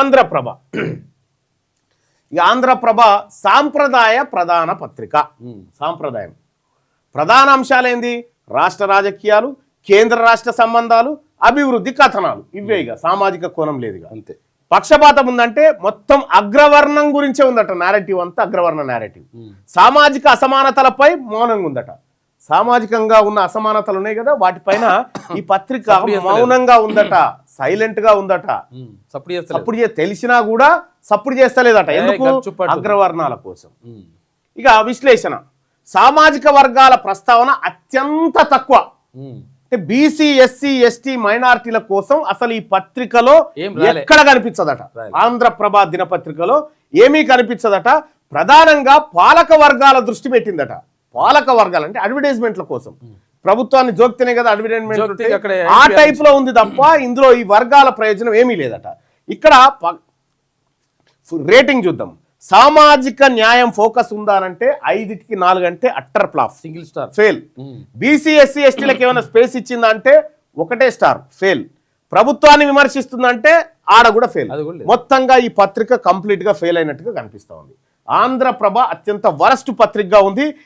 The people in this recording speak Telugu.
ఆంధ్రప్రభ. ఇక ఆంధ్రప్రభ సాంప్రదాయ ప్రధాన పత్రిక. సాంప్రదాయం. ప్రధాన అంశాలు ఏంది రాష్ట్ర రాజకీయాలు కేంద్ర రాష్ట్ర సంబంధాలు అభివృద్ధి కథనాలు. ఇవే ఇక సామాజిక కోణం లేదు ఇక అంతే. పక్షపాతం ఉందంటే మొత్తం అగ్రవర్ణం గురించే ఉందట. నేరేటివ్ అంతా అగ్రవర్ణ నేరేటివ్ సామాజిక అసమానతలపై మౌనంగా ఉందట. సామాజికంగా ఉన్న అసమానతలు ఉన్నాయి కదా వాటిపైన ఈ పత్రిక మౌనంగా ఉందట. సైలెంట్గా ఉందట సప్పుడు తెలిసినా కూడా సప్పుడు చేస్తలేదట. ఎందుకు. అగ్రవర్ణాల కోసం. ఇక విశ్లేషణ. సామాజిక వర్గాల ప్రస్తావన అత్యంత తక్కువ. అంటే బీసీ ఎస్సీ ఎస్టీ మైనారిటీల కోసం అసలు ఈ పత్రికలో. ఎక్కడ కనిపించదట. ఆంధ్రప్రభ దినపత్రికలో ఏమీ కనిపించదట? ప్రధానంగా పాలక వర్గాల దృష్టి పెట్టిందట. పాలక వర్గాలు అంటే అడ్వర్టైజ్మెంట్ల కోసం. ప్రభుత్వాన్ని జోక్తేనే కదా అడ్వర్టైజ్మెంట్ ఆ టైప్లో ఉంది తప్ప ఇందులో ఈ వర్గాల ప్రయోజనం ఏమీ లేదట. ఇక్కడ రేటింగ్ చూద్దాం. సామాజిక న్యాయం ఫోకస్ ఉందా అంటే ఐదుకి నాలుగు అంటే utter flop single star. Fail. Um. BC SC ఎస్టీలకు ఏమైనా స్పేస్ ఇచ్చిందా అంటే ఒకటే స్టార్. ఫెయిల్. ప్రభుత్వాన్ని విమర్శిస్తుందంటే ఆడ కూడా ఫెయిల్. మొత్తంగా ఈ పత్రిక కంప్లీట్గా ఫెయిల్ అయినట్టుగా కనిపిస్తా ఉంది. ఆంధ్రప్రభ అత్యంత వరస్ట్ పత్రికగా ఉంది.